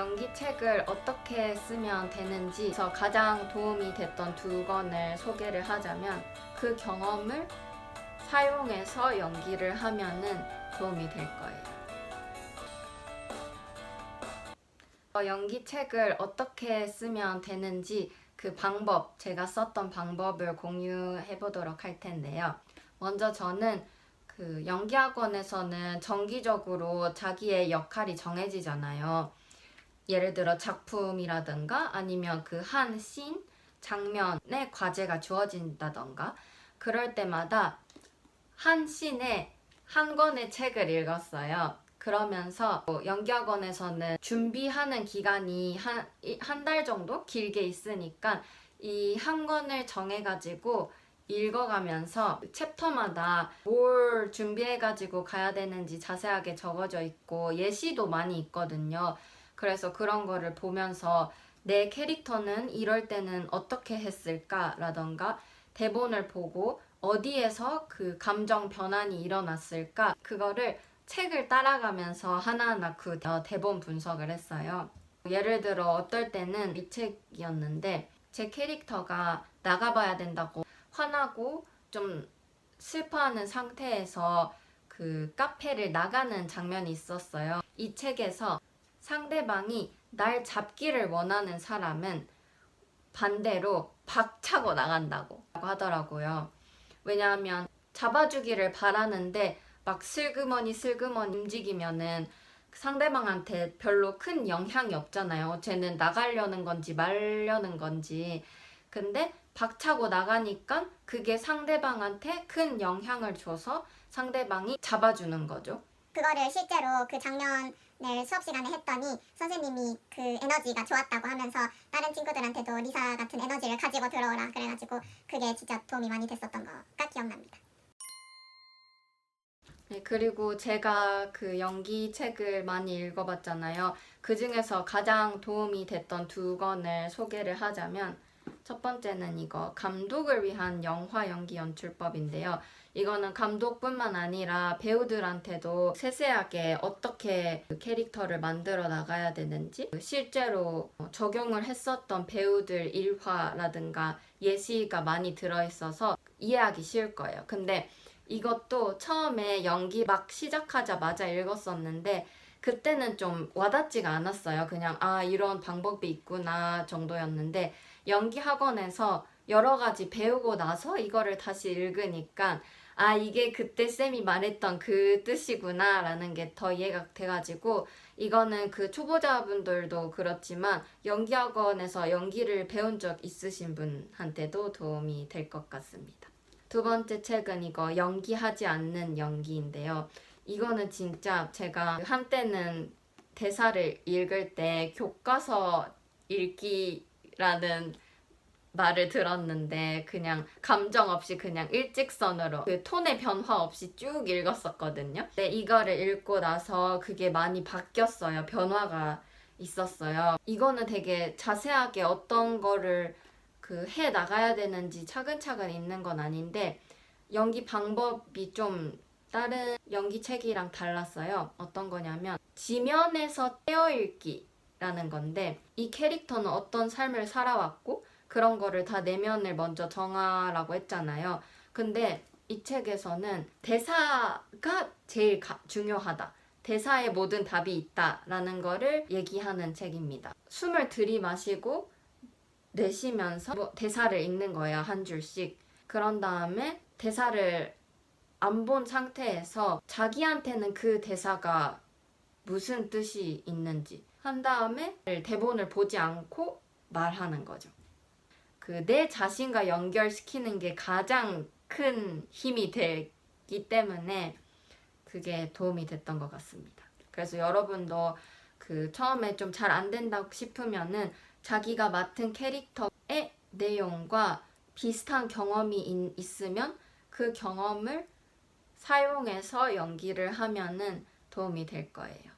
연기 책을 어떻게 쓰면 되는지서 가장 도움이 됐던 두 권을 소개를 하자면 그 경험을 사용해서 연기를 하면은 도움이 될 거예요. 어, 연기 책을 어떻게 쓰면 되는지 그 방법, 제가 썼던 방법을 공유해 보도록 할 텐데요. 먼저 저는 그 연기학원에서는 정기적으로 자기의 역할이 정해지잖아요. 예를 들어 작품이라든가 아니면 그 한 씬, 장면의 과제가 주어진다던가 그럴 때마다 한 씬에 한 권의 책을 읽었어요. 그러면서 뭐 연기학원에서는 준비하는 기간이 한 한 달 정도 길게 있으니까 이 한 권을 정해가지고 읽어가면서 챕터마다 뭘 준비해가지고 가야 되는지 자세하게 적어져 있고 예시도 많이 있거든요. 그래서 그런 거를 보면서 내 캐릭터는 이럴 때는 어떻게 했을까라던가 대본을 보고 어디에서 그 감정 변환이 일어났을까 그거를 책을 따라가면서 하나하나 그 어, 대본 분석을 했어요. 예를 들어 어떨 때는 이 책이었는데 제 캐릭터가 나가봐야 된다고 화나고 좀 슬퍼하는 상태에서 그 카페를 나가는 장면이 있었어요. 이 책에서 상대방이 날 잡기를 원하는 사람은 반대로 박차고 나간다고 하더라고요. 왜냐하면 잡아주기를 바라는데 막 슬그머니 슬그머니 움직이면은 상대방한테 별로 큰 영향이 없잖아요. 쟤는 나가려는 건지 말려는 건지. 근데 박차고 나가니까 그게 상대방한테 큰 영향을 줘서 상대방이 잡아주는 거죠. 그거를 실제로 그 장면을 수업 시간에 했더니 선생님이 그 에너지가 좋았다고 하면서 다른 친구들한테도 리사 같은 에너지를 가지고 들어오라 그래가지고 그게 진짜 도움이 많이 됐었던 거가 기억납니다. 네, 그리고 제가 그 연기 책을 많이 읽어봤잖아요. 그 중에서 가장 도움이 됐던 두 권을 소개를 하자면 첫 번째는 이거 감독을 위한 영화 연기 연출법인데요. 이거는 감독뿐만 아니라 배우들한테도 세세하게 어떻게 그 캐릭터를 만들어 나가야 되는지 실제로 적용을 했었던 배우들 일화라든가 예시가 많이 들어있어서 이해하기 쉬울 거예요. 근데 이것도 처음에 연기 막 시작하자마자 읽었었는데 그때는 좀 와닿지가 않았어요. 그냥 아 이런 방법이 있구나 정도였는데 연기 학원에서 여러 가지 배우고 나서 이거를 다시 읽으니까 아 이게 그때 쌤이 말했던 그 뜻이구나 라는 게 더 이해가 돼가지고 이거는 그 초보자분들도 그렇지만 연기 학원에서 연기를 배운 적 있으신 분한테도 도움이 될 것 같습니다. 두 번째 책은 이거 연기하지 않는 연기인데요. 이거는 진짜 제가 한때는 대사를 읽을 때 교과서 읽기라는 말을 들었는데 그냥 감정 없이 그냥 일직선으로 그 톤의 변화 없이 쭉 읽었었거든요. 근데 이거를 읽고 나서 그게 많이 바뀌었어요. 변화가 있었어요. 이거는 되게 자세하게 어떤 거를 그 해 나가야 되는지 차근차근 읽는 건 아닌데 연기 방법이 좀 다른 연기 책이랑 달랐어요. 어떤 거냐면 지면에서 떼어 읽기라는 건데 이 캐릭터는 어떤 삶을 살아왔고 그런 거를 다 내면을 먼저 정하라고 했잖아요. 근데 이 책에서는 대사가 제일 가- 중요하다. 대사에 모든 답이 있다라는 거를 얘기하는 책입니다. 숨을 들이마시고 내쉬면서 뭐 대사를 읽는 거예요. 한 줄씩. 그런 다음에 대사를 안 본 상태에서 자기한테는 그 대사가 무슨 뜻이 있는지 한 다음에 대본을 보지 않고 말하는 거죠. 그 내 자신과 연결시키는 게 가장 큰 힘이 되기 때문에 그게 도움이 됐던 것 같습니다. 그래서 여러분도 그 처음에 좀 잘 안 된다고 싶으면은 자기가 맡은 캐릭터의 내용과 비슷한 경험이 인- 있으면 그 경험을 사용해서 연기를 하면은 도움이 될 거예요.